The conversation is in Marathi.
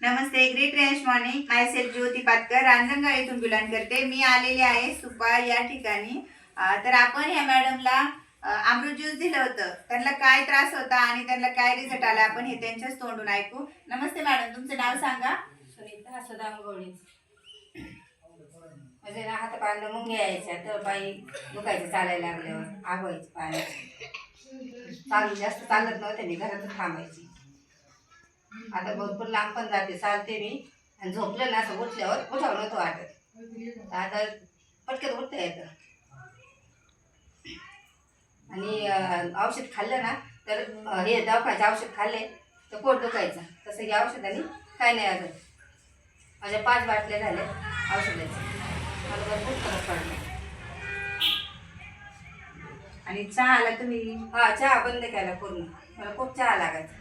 नमस्ते great range morning myself Jyoti Patkar Ranjangaon येथून बिलॉंग करते. मी आलेले आहे सुपा या ठिकाणी. तर आपण या मॅडमला अं, अमृत ज्यूस दिलं होतं. त्यांना काय त्रास होता आणि त्यांना काय रिझल्ट आला आपण हे त्यांच्याच तोंडून ऐकू. नमस्ते मॅडम तुमचं नाव सांगा. सुनीता सदांगोळी. म्हणजे ना हात पाहिलं मुंग्या यायच्या तर बाई दुखायचं चालायला लागल्यावर आगवायचं व्हायची चालू जास्त चालत नव्हते मी घरातच थांबायची. आता भरपूर लांब पण जाते. चालते मी. आणि झोपलं ना असं उठल्यावर उठावं नव्हतं वाटत. आता पटकन उठता येतं. आणि औषध खाल्लं ना तर हे दवाखान्याचे औषध खाल्ले तर पोट दुखायचं. तसं या औषधाने काय नाही अजून. माझ्या पाच बाटल्या झाल्या औषधाच्या. मला भरपूर फरक पडला. आणि चहाला तुम्ही? हा चहा बंद केला पूर्ण. मला खूप चहा लागायचा.